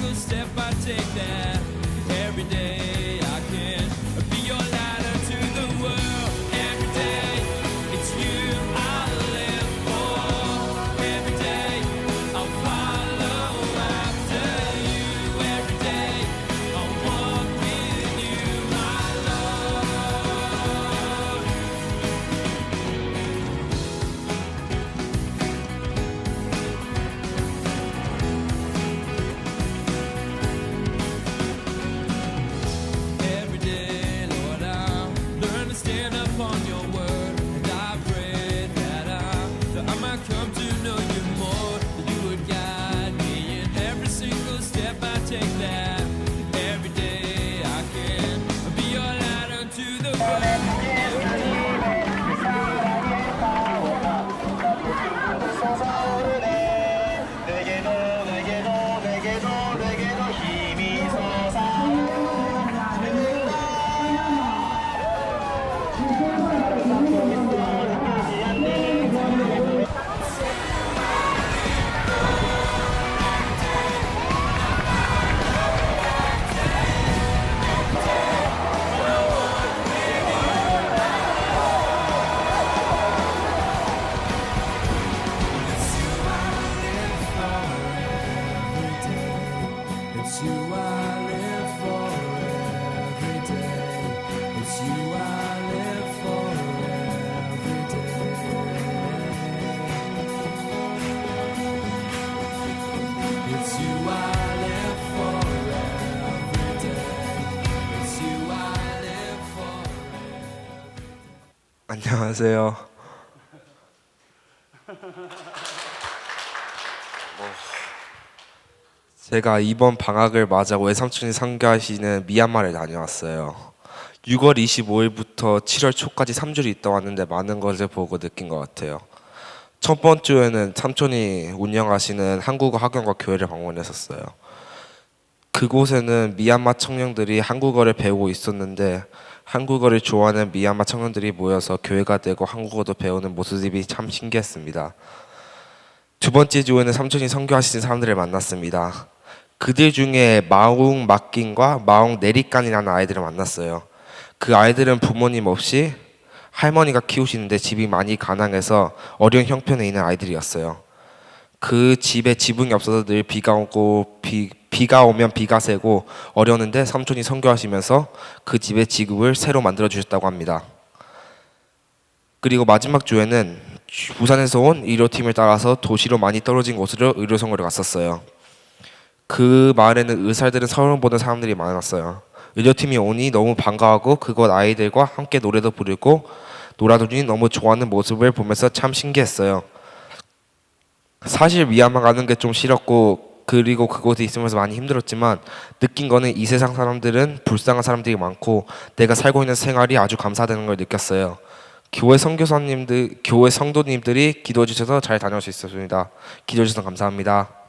single step I take. That 안녕하세요. 뭐, 제가 이번 방학을 맞아 외삼촌이 상교하시는 미얀마를 다녀왔어요. 6월 25일부터 7월 초까지 3주를 있다 왔는데 많은 것을 보고 느낀 것 같아요. 첫 번째는 삼촌이 운영하시는 한국어 학원과 교회를 방문했었어요. 그곳에는 미얀마 청년들이 한국어를 배우고 있었는데 한국어를 좋아하는 미얀마 청년들이 모여서 교회가 되고 한국어도 배우는 모습이 참 신기했습니다. 두 번째 주에는 삼촌이 선교하시는 사람들을 만났습니다. 그들 중에 마웅 막긴과 마웅 내리깐이라는 아이들을 만났어요. 그 아이들은 부모님 없이 할머니가 키우시는데 집이 많이 가난해서 어려운 형편에 있는 아이들이었어요. 그 집에 지붕이 없어서 늘 비가 오고 비, 비가 오면 비가 새고 어려웠는데 삼촌이 선교하시면서 그 집의 지급을 새로 만들어 주셨다고 합니다. 그리고 마지막 주에는 부산에서 온 의료팀을 따라서 도시로 많이 떨어진 곳으로 의료선거를 갔었어요. 그 마을에는 의사들은 서울 보는 사람들이 많았어요. 의료팀이 오니 너무 반가워하고 그곳 아이들과 함께 노래도 부르고 놀아주니 너무 좋아하는 모습을 보면서 참 신기했어요. 사실 미얀마 가는 게 좀 싫었고 그리고 그곳에 있으면서 많이 힘들었지만 느낀 거는 이 세상 사람들은 불쌍한 사람들이 많고 내가 살고 있는 생활이 아주 감사되는 걸 느꼈어요. 교회 선교사님들, 교회 성도님들이 기도해 주셔서 잘 다녀올 수 있었습니다. 기도해 주셔서 감사합니다.